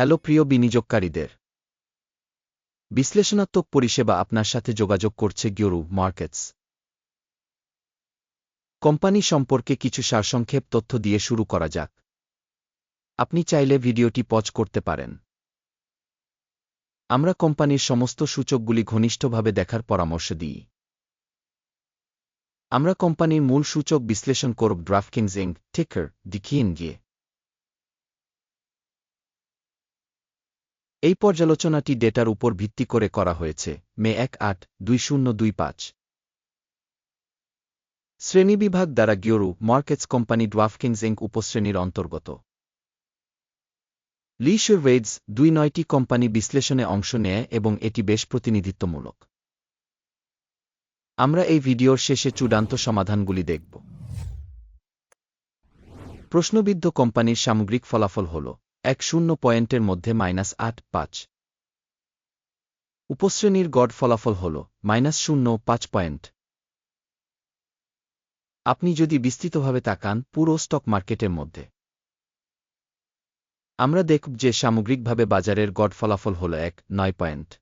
Hello প্রিয় বিনিয়োগকারীদের। বিশ্লেষণাত্মক পরিষেবা আপনার সাথে যোগাযোগ করছে গিওরু মার্কেটস। কোম্পানি সম্পর্কে কিছু সারসংক্ষেপ তথ্য দিয়ে শুরু করা যাক। আপনি চাইলে ভিডিওটি পজ করতে পারেন। আমরা কোম্পানির সমস্ত সূচকগুলি ঘনিষ্ঠভাবে দেখার পরামর্শ দিই। আমরা কোম্পানির মূল সূচক বিশ্লেষণ করব ড্রাফকিংস ইঙ্ক টিকার ডিকিন গিয়ে এই পর্যালোচনাটি ডেটার উপর ভিত্তি করে করা হয়েছে, মে এক আট দুই শূন্য দুই পাঁচ। শ্রেণীবিভাগ দ্বারা গিওরু মার্কেটস কোম্পানি ড্রাফকিংস ইঙ্ক উপশ্রেণীর অন্তর্গত। লিশোরওয়েডস দুই নয়টি কোম্পানি বিশ্লেষণে অংশ নেয় এবং এটি বেশ প্রতিনিধিত্বমূলক। আমরা এই ভিডিওর শেষে চূড়ান্ত সমাধানগুলি দেখব। প্রশ্নবিদ্ধ কোম্পানির সামগ্রিক ফলাফল হল এক শূন্য পয়েন্টের মধ্যে মাইনাস আট পাঁচ। উপশ্রেণীর গড় ফলাফল হল মাইনাস শূন্য পাঁচ পয়েন্ট। আপনি যদি বিস্তৃতভাবে তাকান পুরো স্টক মার্কেটের মধ্যে। আমরা দেখব যে সামগ্রিকভাবে বাজারের গড় ফলাফল হল এক, নয় পয়েন্ট।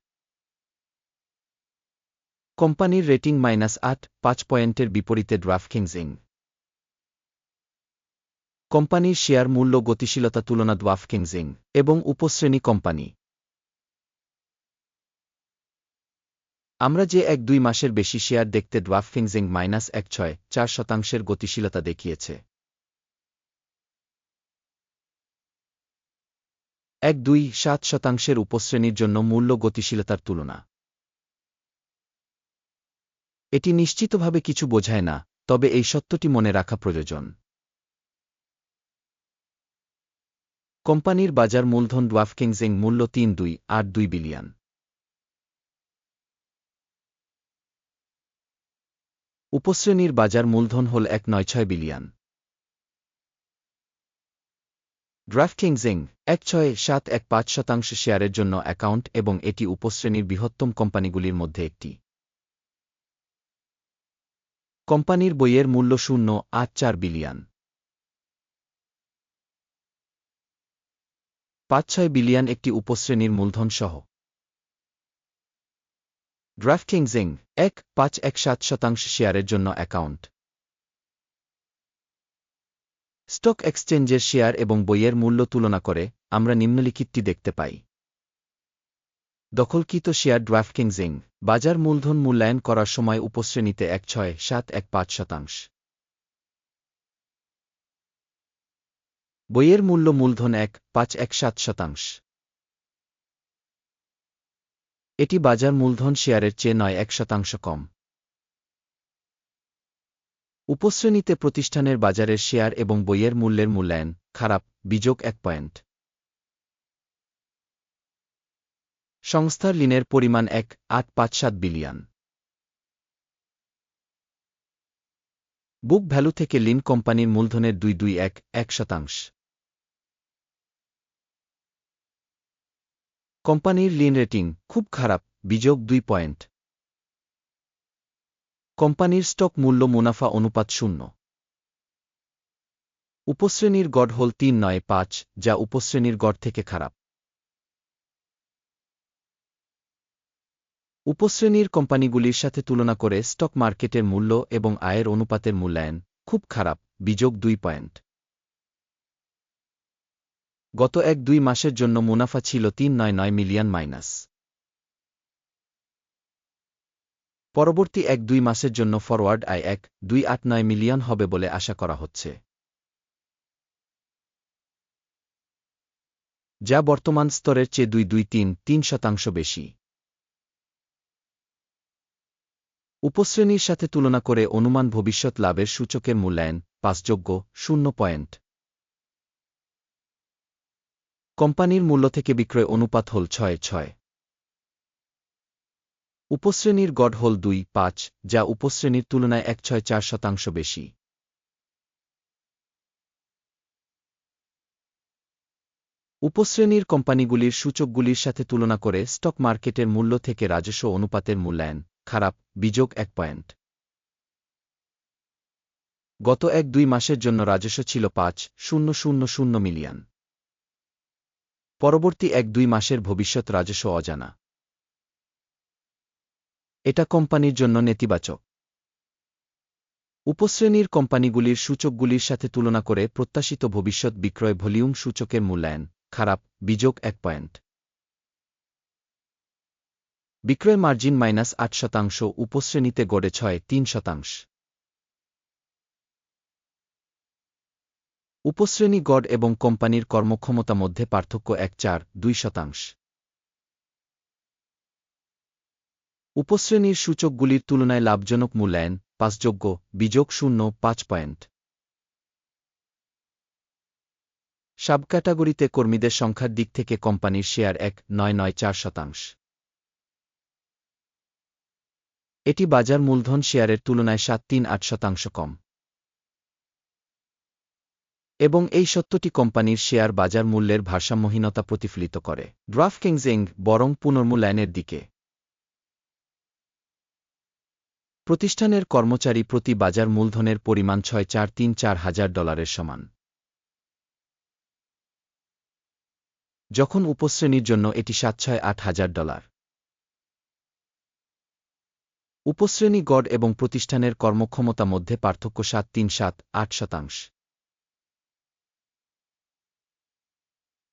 কোম্পানির রেটিং মাইনাস আট, পাঁচ পয়েন্টের বিপরীতে ড্রাফকিংজিং কোম্পানির শেয়ার মূল্য গতিশীলতা তুলনা ড্রাফকিংজিং এবং উপশ্রেণী কোম্পানি। আমরা যে এক দুই মাসের বেশি শেয়ার দেখতে ড্রাফকিংজিং মাইনাস এক ছয় চার শতাংশের গতিশীলতা দেখিয়েছে। এক দুই সাত শতাংশের উপশ্রেণীর জন্য মূল্য গতিশীলতার তুলনা। এটি নিশ্চিতভাবে কিছু বোঝায় না, তবে এই সত্যটি মনে রাখা প্রয়োজন। কোম্পানির বাজার মূলধন ডোয়াফকিংজিং মূল্য তিন দুই আট দুই বিলিয়ন। উপশ্রেণীর বাজার মূলধন হল এক নয় ছয় বিলিয়ন। ড্রাফকিংজিং এক ছয় সাত এক পাঁচ শতাংশ শেয়ারের জন্য অ্যাকাউন্ট এবং এটি উপশ্রেণীর বৃহত্তম কোম্পানিগুলির মধ্যে একটি। কোম্পানির বইয়ের মূল্য শূন্য আট চার বিলিয়ন। পাঁচ ছয় বিলিয়ন একটি উপশ্রেণীর মূলধন সহ ড্রাফকিংজিং এক, পাঁচ, এক, সাত শতাংশ শেয়ারের জন্য অ্যাকাউন্ট। স্টক এক্সচেঞ্জের শেয়ার এবং বইয়ের মূল্য তুলনা করে আমরা নিম্নলিখিতটি দেখতে পাই। দখলকৃত শেয়ার ড্রাফকিংজিং বাজার মূলধন মূল্যায়ন করার সময় উপশ্রেণীতে এক, ছয়, সাত, এক, পাঁচ শতাংশ। বইয়ের মূল্য মূলধন এক, পাঁচ, এক, সাত শতাংশ। এটি বাজার মূলধন শেয়ারের চেয়ে নয়, এক শতাংশ কম। উপশ্রেণীতে প্রতিষ্ঠানের বাজারের শেয়ার এবং বইয়ের মূল্যের মূল্যায়ন, খারাপ, বিযোগ এক পয়েন্ট। সংস্থার ঋণের পরিমাণ এক, আট, পাঁচ, সাত বিলিয়ন। বুক ভ্যালু থেকে লিন কোম্পানির মূলধনের দুই দুই, এক এক শতাংশ। কোম্পানির লিন রেটিং খুব খারাপ, বিযোগ দুই পয়েন্ট। কোম্পানির স্টক মূল্য মুনাফা অনুপাত শূন্য। উপশ্রেণীর গড় হল তিন নয় পাঁচ, যা উপশ্রেণীর গড় থেকে খারাপ। উপশ্রেণীর কোম্পানিগুলির সাথে তুলনা করে স্টক মার্কেটের মূল্য এবং আয়ের অনুপাতের মূল্যায়ন খুব খারাপ, বিযোগ দুই পয়েন্ট। গত এক দুই মাসের জন্য মুনাফা ছিল তিন নয় নয় মিলিয়ন মাইনাস। পরবর্তী এক দুই মাসের জন্য ফরওয়ার্ড আয় এক দুই আট নয় মিলিয়ন হবে বলে আশা করা হচ্ছে। যা বর্তমান স্তরের চেয়ে দুই দুই তিন তিন শতাংশ বেশি। উপশ্রেণীর সাথে তুলনা করে অনুমান ভবিষ্যৎ লাভের সূচকের মূল্যায়ন পাঁচযোগ্য শূন্য পয়েন্ট। কোম্পানির মূল্য থেকে বিক্রয় অনুপাত হল ছয় ছয়। উপশ্রেণীর গড় হল দুই, পাঁচ, যা উপশ্রেণীর তুলনায় এক, ছয়, চার শতাংশ বেশি। উপশ্রেণীর কোম্পানিগুলির সূচকগুলির সাথে তুলনা করে স্টক মার্কেটের মূল্য থেকে রাজস্ব অনুপাতের মূল্যায়ন, খারাপ, বিযোগ এক পয়েন্ট। গত এক, দুই মাসের জন্য রাজস্ব ছিল পাঁচ, শূন্য শূন্য শূন্য মিলিয়ন। পরবর্তী এক দুই মাসের ভবিষ্যৎ রাজস্ব অজানা। এটা কোম্পানির জন্য নেতিবাচক। উপশ্রেণীর কোম্পানিগুলির সূচকগুলির সাথে তুলনা করে প্রত্যাশিত ভবিষ্যৎ বিক্রয় ভলিউম সূচকের মূল্যায়ন খারাপ, বিযোগ এক পয়েন্ট। বিক্রয় মার্জিন মাইনাস আট শতাংশ, উপশ্রেণীতে গড়ে ছয়, তিন শতাংশ। উপশ্রেণী গড় এবং কোম্পানির কর্মক্ষমতা মধ্যে পার্থক্য এক চার দুই শতাংশ। উপশ্রেণীর সূচকগুলির তুলনায় লাভজনক মূল্যায়ন পাঁচযোগ্য, বিযোগ শূন্য, পাঁচ পয়েন্ট। সাব ক্যাটাগরিতে কর্মীদের সংখ্যার দিক থেকে কোম্পানির শেয়ার এক, নয় নয়, চার শতাংশ। এটি বাজার মূলধন শেয়ারের তুলনায় সাত, তিন, আট শতাংশ কম। এবং এই সত্যটি কোম্পানির শেয়ার বাজার মূল্যের ভারসাম্যহীনতা প্রতিফলিত করে। ড্রাফকিংজিং বরং পুনর্মূল্যায়নের দিকে। প্রতিষ্ঠানের কর্মচারী প্রতি বাজার মূলধনের পরিমাণ ছয় চার তিন চার হাজার ডলারের সমান। যখন উপশ্রেণীর জন্য এটি সাত ছয় আট হাজার ডলার। উপশ্রেণী গড় এবং প্রতিষ্ঠানের কর্মক্ষমতা মধ্যে পার্থক্য সাত তিন সাত আট শতাংশ।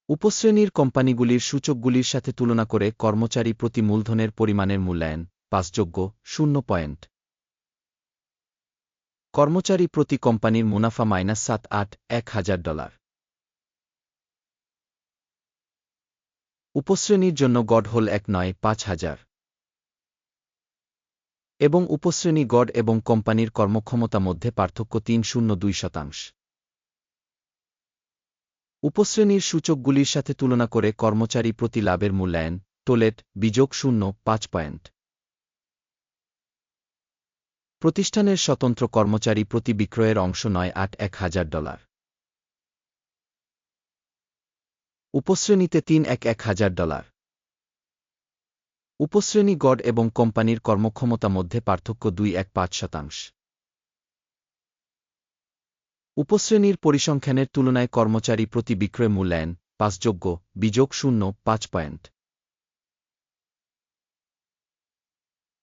উপশ্রেণীর কোম্পানিগুলির সূচকগুলির সাথে তুলনা করে কর্মচারী প্রতি মূলধনের পরিমাণের মূল্যায়ন পাঁচযোগ্য, শূন্য পয়েন্ট। কর্মচারী প্রতি কোম্পানির মুনাফা মাইনাস সাত, আট, এক হাজার ডলার। উপশ্রেণীর জন্য গড় হল এক নয়, পাঁচ হাজার। এবং উপশ্রেণী গড় এবং কোম্পানির কর্মক্ষমতা মধ্যে পার্থক্য তিন, শূন্য, দুই শতাংশ। উপশ্রেণীর সূচকগুলির সাথে তুলনা করে কর্মচারী প্রতি লাভের মূল্যায়ন টোলেট বিযোগ শূন্য, পাঁচ পয়েন্ট। প্রতিষ্ঠানের স্বতন্ত্র কর্মচারী প্রতি বিক্রয়ের অংশ নয়, আট, এক হাজার ডলার। উপশ্রেণীতে তিন, এক এক হাজার ডলার। উপশ্রেণী গড় এবং কোম্পানির কর্মক্ষমতা মধ্যে পার্থক্য দুই, এক, পাঁচ শতাংশ। উপশ্রেণীর পরিসংখ্যানের তুলনায় কর্মচারী প্রতি বিক্রয় মূল্যায়ন, পাঁচযোগ্য, বিযোগ শূন্য, পাঁচ পয়েন্ট।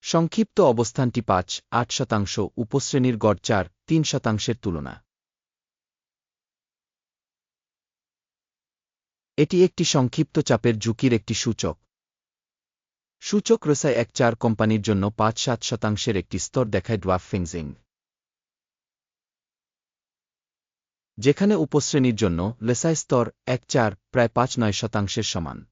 সংক্ষিপ্ত অবস্থানটি পাঁচ, আট শতাংশ, উপশ্রেণীর গড় চার, তিন শতাংশের তুলনা। এটি একটি সংক্ষিপ্ত চাপের ঝুঁকির একটি সূচক। সূচক রসায় এক চার কোম্পানির জন্য পাঁচ সাত শতাংশের একটি স্তর দেখায় ড্ওয়াফ ফিংজিং। যেখানে উপশ্রেণীর জন্য লেসাই স্তর এক চার প্রায় পাঁচ নয় শতাংশের সমান।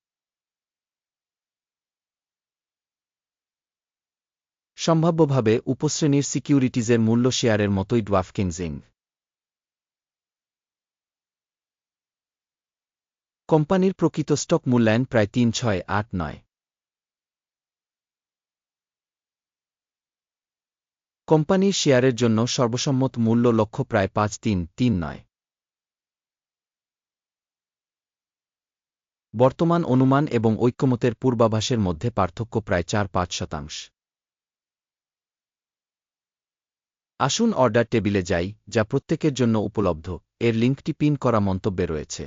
সম্ভাব্যভাবে উপশ্রেণীর সিকিউরিটিজের মূল্য শেয়ারের মতোই ড্ওয়াফ কিংজিং। কোম্পানির প্রকৃত স্টক মূল্যায়ন প্রায় তিন ছয় আট নয়। কোম্পানির শেয়ারের জন্য সর্বসম্মত মূল্য লক্ষ্য প্রায় পাঁচ তিন তিন নয়। বর্তমান অনুমান এবং ঐক্যমতের পূর্বাভাসের মধ্যে পার্থক্য প্রায় চার পাঁচ শতাংশ। আসুন অর্ডার টেবিলে যাই, যা প্রত্যেকের জন্য উপলব্ধ। এর লিঙ্কটি পিন করা মন্তব্যে রয়েছে।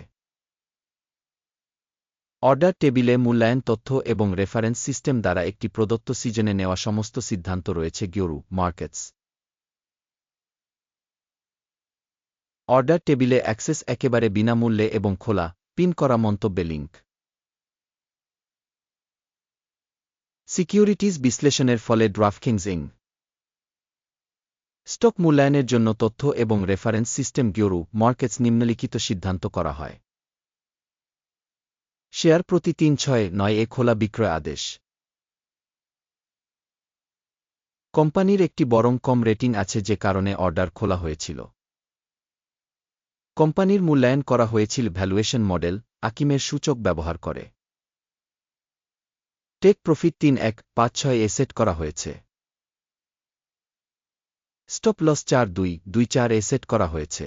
অর্ডার টেবিলে মূল্যায়ন তথ্য এবং রেফারেন্স সিস্টেম দ্বারা একটি প্রদত্ত সিজনে নেওয়া সমস্ত সিদ্ধান্ত রয়েছে গিওরু মার্কেটস। অর্ডার টেবিলে অ্যাক্সেস একেবারে বিনামূল্যে এবং খোলা। পিন করা মন্তব্যে লিঙ্ক সিকিউরিটিজ বিশ্লেষণের ফলে ড্রাফকিংজিং স্টক মূল্যায়নের জন্য তথ্য এবং রেফারেন্স সিস্টেম গিওরু মার্কেটস নিম্নলিখিত সিদ্ধান্ত করা হয়। শেয়ার প্রতি তিন ছয় নয় এ খোলা বিক্রয় আদেশ। কোম্পানির একটি বরং কম রেটিং আছে যে কারণে অর্ডার খোলা হয়েছিল। কোম্পানির মূল্যায়ন করা হয়েছিল ভ্যালুয়েশন মডেল আকিমের সূচক ব্যবহার করে। টেক প্রফিট তিন এক পাঁচ ছয় এ সেট করা হয়েছে। স্টপ লস চার দুই দুই চার এ সেট করা হয়েছে।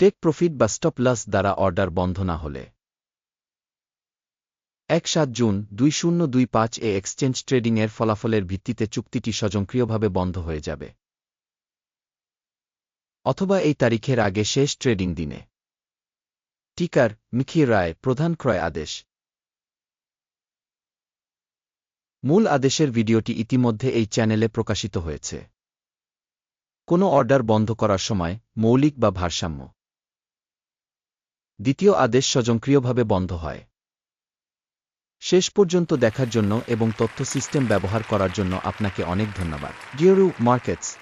টেক প্রফিট বা স্টপ লস দ্বারা অর্ডার বন্ধ না হলে। এক সাত জুন দুই শূন্য দুই পাঁচ এ এক্সচেঞ্জ ট্রেডিংয়ের ফলাফলের ভিত্তিতে চুক্তিটি স্বয়ংক্রিয়ভাবে বন্ধ হয়ে যাবে। অথবা এই তারিখের আগে শেষ ট্রেডিং দিনে। টিকার মিখি রায়, প্রধান ক্রয় আদেশ। মূল আদেশের ভিডিওটি ইতিমধ্যে এই চ্যানেলে প্রকাশিত হয়েছে। কোনো অর্ডার বন্ধ করার সময় মৌলিক বা ভারসাম্য। দ্বিতীয় আদেশ স্বয়ংক্রিয়ভাবে বন্ধ হয়। শেষ পর্যন্ত দেখার জন্য এবং তথ্য সিস্টেম ব্যবহার করার জন্য আপনাকে অনেক ধন্যবাদ। ডিওরু মার্কেটস।